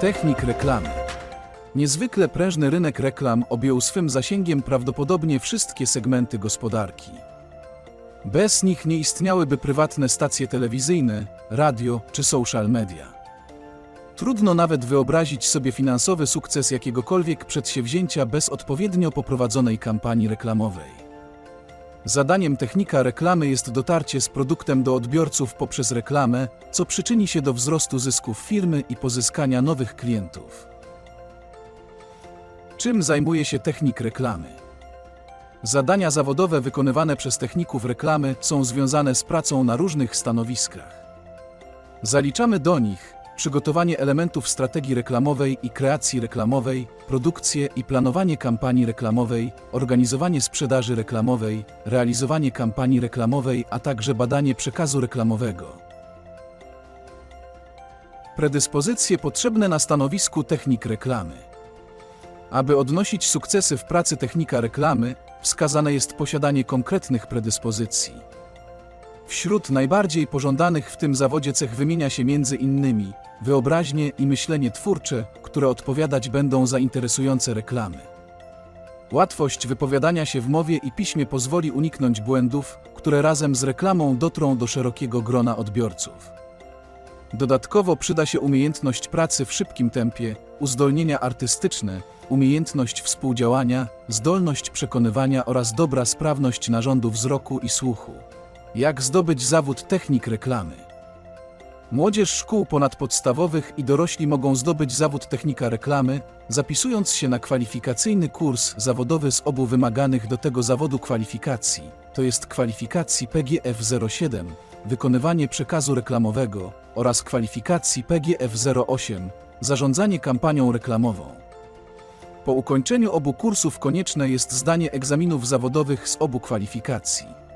Technik reklamy. Niezwykle prężny rynek reklam objął swym zasięgiem prawdopodobnie wszystkie segmenty gospodarki. Bez nich nie istniałyby prywatne stacje telewizyjne, radio czy social media. Trudno nawet wyobrazić sobie finansowy sukces jakiegokolwiek przedsięwzięcia bez odpowiednio poprowadzonej kampanii reklamowej. Zadaniem technika reklamy jest dotarcie z produktem do odbiorców poprzez reklamę, co przyczyni się do wzrostu zysków firmy i pozyskania nowych klientów. Czym zajmuje się technik reklamy? Zadania zawodowe wykonywane przez techników reklamy są związane z pracą na różnych stanowiskach. Zaliczamy do nich przygotowanie elementów strategii reklamowej i kreacji reklamowej, produkcję i planowanie kampanii reklamowej, organizowanie sprzedaży reklamowej, realizowanie kampanii reklamowej, a także badanie przekazu reklamowego. Predyspozycje potrzebne na stanowisku technik reklamy. Aby odnosić sukcesy w pracy technika reklamy, wskazane jest posiadanie konkretnych predyspozycji. Wśród najbardziej pożądanych w tym zawodzie cech wymienia się między innymi wyobraźnie i myślenie twórcze, które odpowiadać będą za interesujące reklamy. Łatwość wypowiadania się w mowie i piśmie pozwoli uniknąć błędów, które razem z reklamą dotrą do szerokiego grona odbiorców. Dodatkowo przyda się umiejętność pracy w szybkim tempie, uzdolnienia artystyczne, umiejętność współdziałania, zdolność przekonywania oraz dobra sprawność narządu wzroku i słuchu. Jak zdobyć zawód technik reklamy? Młodzież szkół ponadpodstawowych i dorośli mogą zdobyć zawód technika reklamy, zapisując się na kwalifikacyjny kurs zawodowy z obu wymaganych do tego zawodu kwalifikacji, to jest kwalifikacji PGF 07, wykonywanie przekazu reklamowego oraz kwalifikacji PGF 08, zarządzanie kampanią reklamową. Po ukończeniu obu kursów konieczne jest zdanie egzaminów zawodowych z obu kwalifikacji.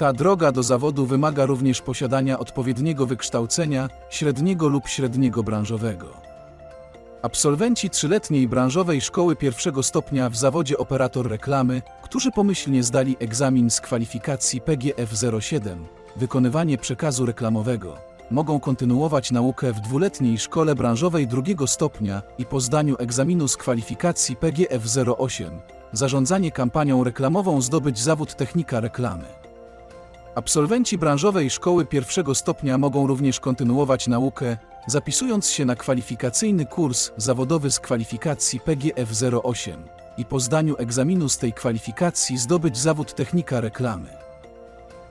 Ta droga do zawodu wymaga również posiadania odpowiedniego wykształcenia, średniego lub średniego branżowego. Absolwenci trzyletniej branżowej szkoły pierwszego stopnia w zawodzie operator reklamy, którzy pomyślnie zdali egzamin z kwalifikacji PGF 07, wykonywanie przekazu reklamowego, mogą kontynuować naukę w dwuletniej szkole branżowej drugiego stopnia i po zdaniu egzaminu z kwalifikacji PGF 08, zarządzanie kampanią reklamową zdobyć zawód technika reklamy. Absolwenci branżowej szkoły pierwszego stopnia mogą również kontynuować naukę, zapisując się na kwalifikacyjny kurs zawodowy z kwalifikacji PGF 08 i po zdaniu egzaminu z tej kwalifikacji zdobyć zawód technika reklamy.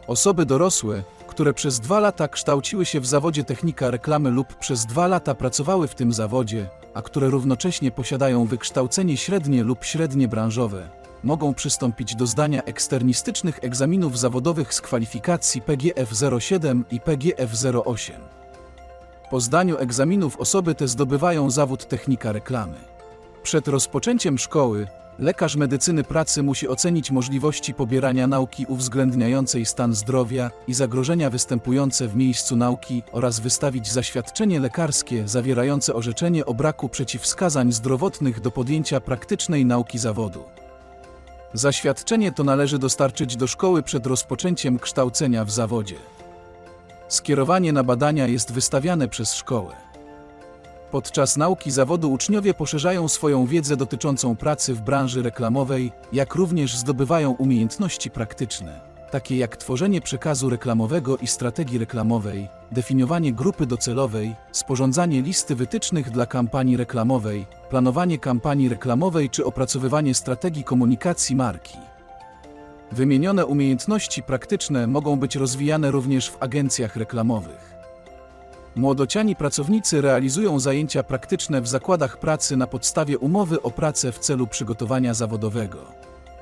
Osoby dorosłe, które przez dwa lata kształciły się w zawodzie technika reklamy lub przez dwa lata pracowały w tym zawodzie, a które równocześnie posiadają wykształcenie średnie lub średnie branżowe, mogą przystąpić do zdania eksternistycznych egzaminów zawodowych z kwalifikacji PGF 07 i PGF 08. Po zdaniu egzaminów osoby te zdobywają zawód technika reklamy. Przed rozpoczęciem szkoły lekarz medycyny pracy musi ocenić możliwości pobierania nauki uwzględniającej stan zdrowia i zagrożenia występujące w miejscu nauki oraz wystawić zaświadczenie lekarskie zawierające orzeczenie o braku przeciwwskazań zdrowotnych do podjęcia praktycznej nauki zawodu. Zaświadczenie to należy dostarczyć do szkoły przed rozpoczęciem kształcenia w zawodzie. Skierowanie na badania jest wystawiane przez szkołę. Podczas nauki zawodu uczniowie poszerzają swoją wiedzę dotyczącą pracy w branży reklamowej, jak również zdobywają umiejętności praktyczne, takie jak tworzenie przekazu reklamowego i strategii reklamowej, definiowanie grupy docelowej, sporządzanie listy wytycznych dla kampanii reklamowej, planowanie kampanii reklamowej czy opracowywanie strategii komunikacji marki. Wymienione umiejętności praktyczne mogą być rozwijane również w agencjach reklamowych. Młodociani pracownicy realizują zajęcia praktyczne w zakładach pracy na podstawie umowy o pracę w celu przygotowania zawodowego.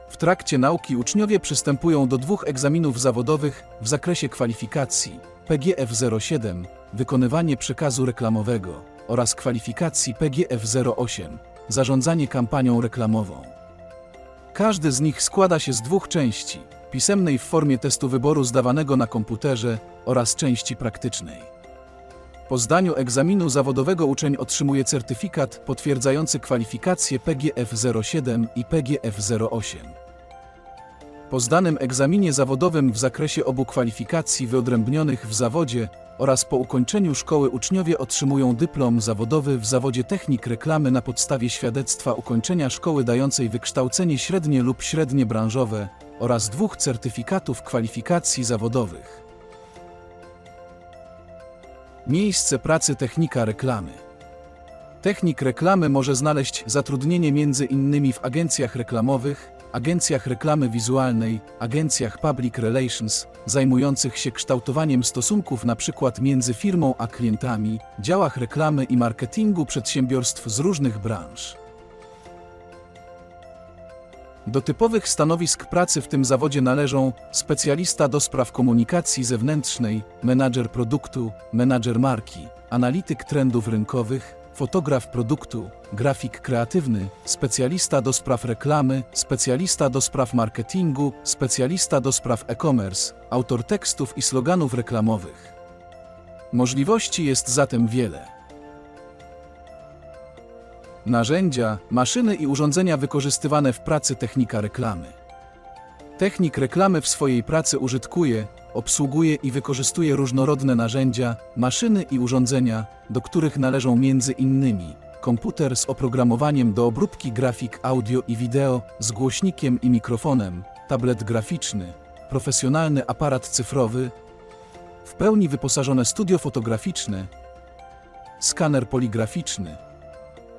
W trakcie nauki uczniowie przystępują do dwóch egzaminów zawodowych w zakresie kwalifikacji PGF 07, wykonywanie przekazu reklamowego oraz kwalifikacji PGF 08, zarządzanie kampanią reklamową. Każdy z nich składa się z dwóch części: pisemnej w formie testu wyboru zdawanego na komputerze oraz części praktycznej. Po zdaniu egzaminu zawodowego uczeń otrzymuje certyfikat potwierdzający kwalifikacje PGF 07 i PGF 08. Po zdanym egzaminie zawodowym w zakresie obu kwalifikacji wyodrębnionych w zawodzie, oraz po ukończeniu szkoły uczniowie otrzymują dyplom zawodowy w zawodzie technik reklamy na podstawie świadectwa ukończenia szkoły dającej wykształcenie średnie lub średnie branżowe oraz dwóch certyfikatów kwalifikacji zawodowych. Miejsce pracy technika reklamy. Technik reklamy może znaleźć zatrudnienie między innymi w agencjach reklamowych, agencjach reklamy wizualnej, agencjach public relations, zajmujących się kształtowaniem stosunków np. między firmą a klientami, działach reklamy i marketingu przedsiębiorstw z różnych branż. Do typowych stanowisk pracy w tym zawodzie należą specjalista do spraw komunikacji zewnętrznej, menadżer produktu, menadżer marki, analityk trendów rynkowych, fotograf produktu, grafik kreatywny, specjalista do spraw reklamy, specjalista do spraw marketingu, specjalista do spraw e-commerce, autor tekstów i sloganów reklamowych. Możliwości jest zatem wiele. Narzędzia, maszyny i urządzenia wykorzystywane w pracy technika reklamy. Technik reklamy w swojej pracy użytkuje, obsługuje i wykorzystuje różnorodne narzędzia, maszyny i urządzenia, do których należą między innymi komputer z oprogramowaniem do obróbki grafik audio i wideo, z głośnikiem i mikrofonem, tablet graficzny, profesjonalny aparat cyfrowy, w pełni wyposażone studio fotograficzne, skaner poligraficzny,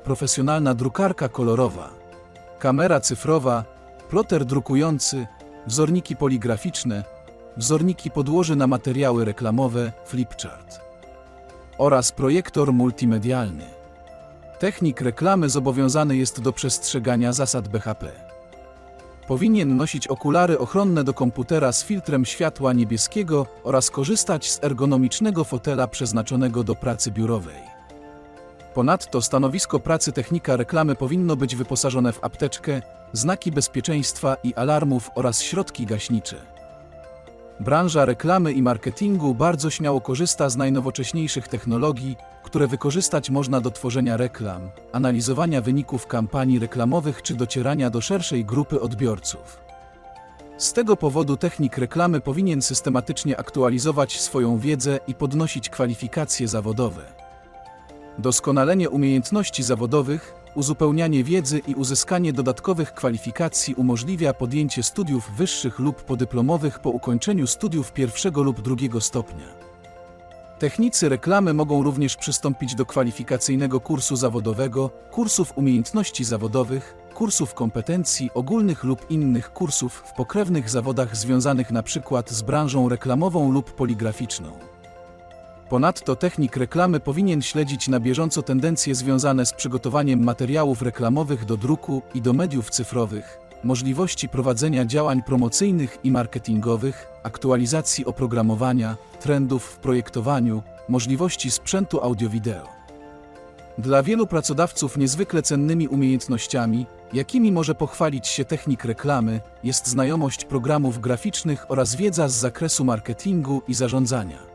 profesjonalna drukarka kolorowa, kamera cyfrowa, ploter drukujący, wzorniki poligraficzne, wzorniki podłoży na materiały reklamowe, flipchart oraz projektor multimedialny. Technik reklamy zobowiązany jest do przestrzegania zasad BHP. Powinien nosić okulary ochronne do komputera z filtrem światła niebieskiego oraz korzystać z ergonomicznego fotela przeznaczonego do pracy biurowej. Ponadto stanowisko pracy technika reklamy powinno być wyposażone w apteczkę, znaki bezpieczeństwa i alarmów oraz środki gaśnicze. Branża reklamy i marketingu bardzo śmiało korzysta z najnowocześniejszych technologii, które wykorzystać można do tworzenia reklam, analizowania wyników kampanii reklamowych czy docierania do szerszej grupy odbiorców. Z tego powodu technik reklamy powinien systematycznie aktualizować swoją wiedzę i podnosić kwalifikacje zawodowe. Doskonalenie umiejętności zawodowych, uzupełnianie wiedzy i uzyskanie dodatkowych kwalifikacji umożliwia podjęcie studiów wyższych lub podyplomowych po ukończeniu studiów pierwszego lub drugiego stopnia. Technicy reklamy mogą również przystąpić do kwalifikacyjnego kursu zawodowego, kursów umiejętności zawodowych, kursów kompetencji ogólnych lub innych kursów w pokrewnych zawodach związanych np. z branżą reklamową lub poligraficzną. Ponadto technik reklamy powinien śledzić na bieżąco tendencje związane z przygotowaniem materiałów reklamowych do druku i do mediów cyfrowych, możliwości prowadzenia działań promocyjnych i marketingowych, aktualizacji oprogramowania, trendów w projektowaniu, możliwości sprzętu audio-wideo. Dla wielu pracodawców niezwykle cennymi umiejętnościami, jakimi może pochwalić się technik reklamy, jest znajomość programów graficznych oraz wiedza z zakresu marketingu i zarządzania.